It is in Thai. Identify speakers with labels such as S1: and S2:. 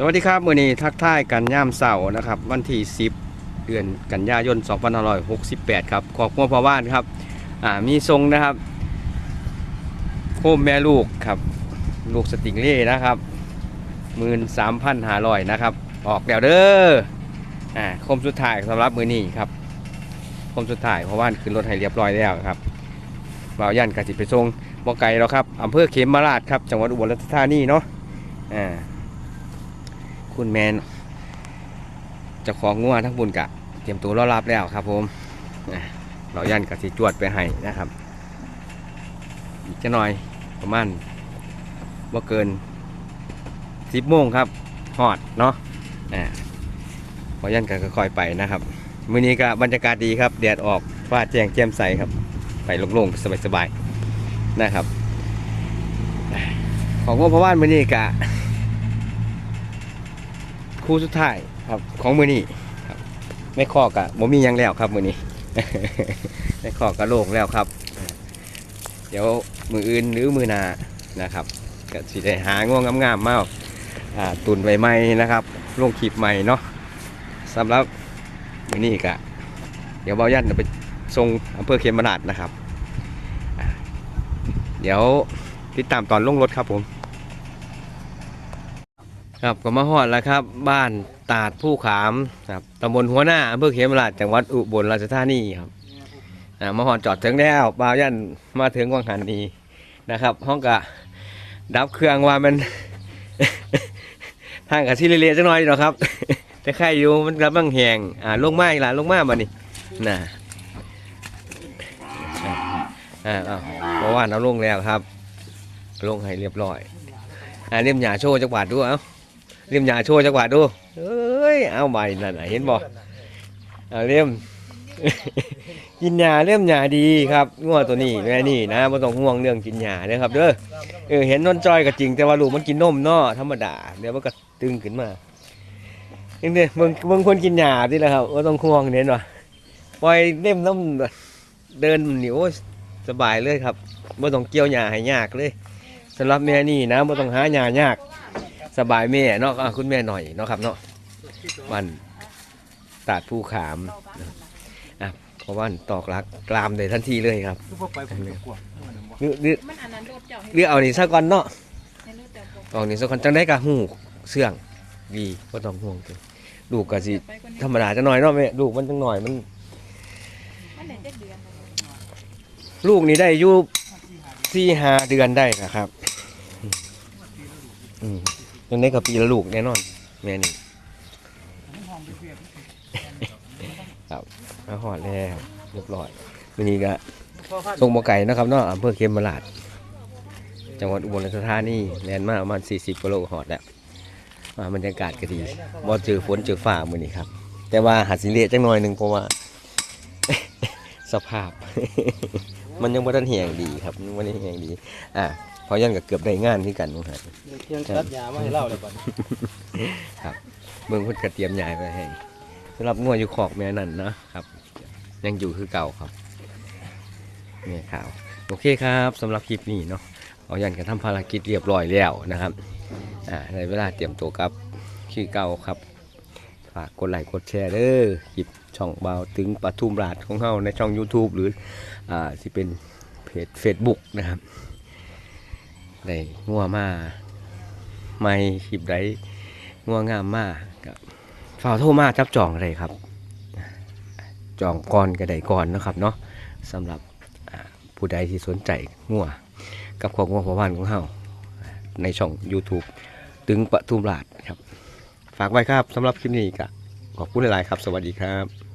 S1: สวัสดีครับมือนี้ทักทายกันย่ามเสาร์นะครับ วันที่ 10 เดือนกันยายน 2568 ครับขอบคุณพ่อบ้านครับอ่ามีทรงนะครับ โคมแม่ลูกครับ ลูกสติงเล่นะครับมื่นสามพันหาร้อยนะครับ ออกแล้วเด้ออ่าโคมสุดท้ายสำหรับมือนี้ครับโคมสุดท้ายเพราะว่าขึ้นรถให้เรียบร้อยแล้วครับบ่าวยันกสิไปทรงบ่ไกลแล้วครับอำเภอเขมราชครับจังหวัดอุบลราชธานีเนาะอ่า คุณแมนจะของงัวทั้งบุญกะเตรียมตัวรอรับแล้วครับผมอะเรายันกับสีจวดไปให้นะครับ อีกจะหน่อยประมาณว่าเกินสิบโมงครับหอดเนาะอ่าเรายันกับค่อยไปนะครับมื้อนี้ก็บรรยากาศดีครับแดดออกฟ้าแจ้งแจ่มใสครับ ไปโล่งๆสบายๆนะครับ ของงบพระว่านมื้อนี้กะ คู่สุดท้ายครับของมือนี้ครับไม่ข้อกะบ่มียังแล้วครับมือนี้ ไม่ข้อกะโล่งแล้วครับ เดี๋ยวมืออื่นหรือมือนานะครับก็สิได้หาง่วงงามๆมาอ่าตุนไว้ใหม่นะครับลงคลิปใหม่เนาะสำหรับมือนี้กะเดี๋ยวเบายันไปส่งอำเภอเขมราชนะครับ เดี๋ยวติดตามตอนลงรถครับผม ครับก็มาฮอดแล้วครับ บ้านตาดผู้ขามครับตำบลหัวหน้าอำเภอเขมราชจังหวัดอุบลราชธานีครับอ่ามาฮอดจอดถึงแล้วบ่าวยันมาถึงวังหันนีนะครับห้องกะดับเครื่องว่ามัน ทางกับที่เละๆจังหน่อยเนาะครับ แต่ใครอยู่มันกำลังแหงอ่าลงมาอีกละลงมาบ่นี่น่ะอ่าอ่าเพราะว่าเอาลงแล้วครับ ลงให้เรียบร้อยอ่าเลียมหยาโชว์จักบาทดูเอ้า เลี่ยมยาโชว์จักหวัดดูเอ้ยเอาใบนั่นน่ะเห็นบ่เอาเลี่ยม กินยาเลี่ยมยาดีครับงัวตัวนี้แม่นี่นะไม่ต้องห่วงเรื่องกินยาเด้อครับเด้อเออเห็นนอนจอยก็จริงแต่ว่าลูกมันกินนมเนาะธรรมดาเดี๋ยวมันก็ตึงขึ้นมาเองเด้เบิ่งเบิ่งคนกินยาดิแหละครับว่าต้องห่วงเน้นว่ะปล่อยเล่มน้ำเดินหนี่โอ้สบายเลยครับไม่ต้องเกี่ยวหญ้าให้ยากเลยสำหรับแม่นี่นะไม่ต้องหาหญ้ายาก สบายแม่เนาะอะคุณแม่หน่อยเนาะครับเนาะวันตัดผู้ขามอะเพราะว่าตอกลักกรามเลยทันทีเลยครับ
S2: คือพวกไปผมกลัว
S1: หรือหรือ
S3: มันอันนั้นโดดเจ้าให้
S1: หรือเอานี่ซะก่อนเนาะ
S3: ให้เลือดแต่บ่
S1: ตอกนี่ซะก่อนจังได้กะหูเสื่องดีก็ต้องห่วงเกินลูกก็สิ
S3: ไปคนนี้
S1: ธรรมดาจะหน่อยเนาะแม่ลูกมันจังหน่อยมัน
S3: มันได้เจ็ดเดือนแล้ว
S1: ลูกนี่ได้อยู่สี่ห้าเดือนได้นะครับอืมอืม ยังได้กับปีละลูกแน่นอน แม่นี่ครับมาหอดแล้วเรียบร้อยวันนี้ก็ส่งหมอไก่นะครับเนาะอำเภอเขมราชจังหวัดอุบลราชธานีแลนมาประมาณ 40กิโลหอดแล้วมาบรรยากาศก็ดีบ่เจอฝนเจอฟ้ามื้อนี้ครับ แต่ว่าหาดสิเละจังหน่อยหนึ่งเพราะว่า สภาพ มันยังบ่ทันแห้งดีครับมันบ่ได้แห้งดี อ่า พราะยันก็เกือบได้งานที่กันนู่นครับ
S2: เที่ยงตัดยามาให้เล่าเลยบัด
S1: เมืองเพุ่นกระเตรียมยายไปให้สำหรับงัวอยู่ขอกแม่นั่นนะครับ ยังอยู่คือเก่าครับแม่ข่าวโอเคครับสำหรับคลิปนี้เนาะเอายันกันทำภารกิจเรียบร้อยแล้วนะครับอ่าในเวลาเตรียมตัวกับคือเก่าครับฝากกดไลค์กดแชร์เด้อคลิปช่องเบาถึงปทุมราชของเฮาในช่อง YouTube หรืออ่าที่เป็นเพจ Facebook นะครับ ได้งัวมาไม่คลิปไดงัวงามมากกับฝ่าโทรมาจับจองเลยครับ จองก่อนก็ไดก่อนนะครับเนาะสำหรับผู้ใดที่สนใจงัวกับของงัวพวานของเฮาในช่อง YouTube ตึงปทุมราชครับ ฝากไว้ครับสำหรับคลิปนี้ก็ขอบคุณหลายๆครับ สวัสดีครับ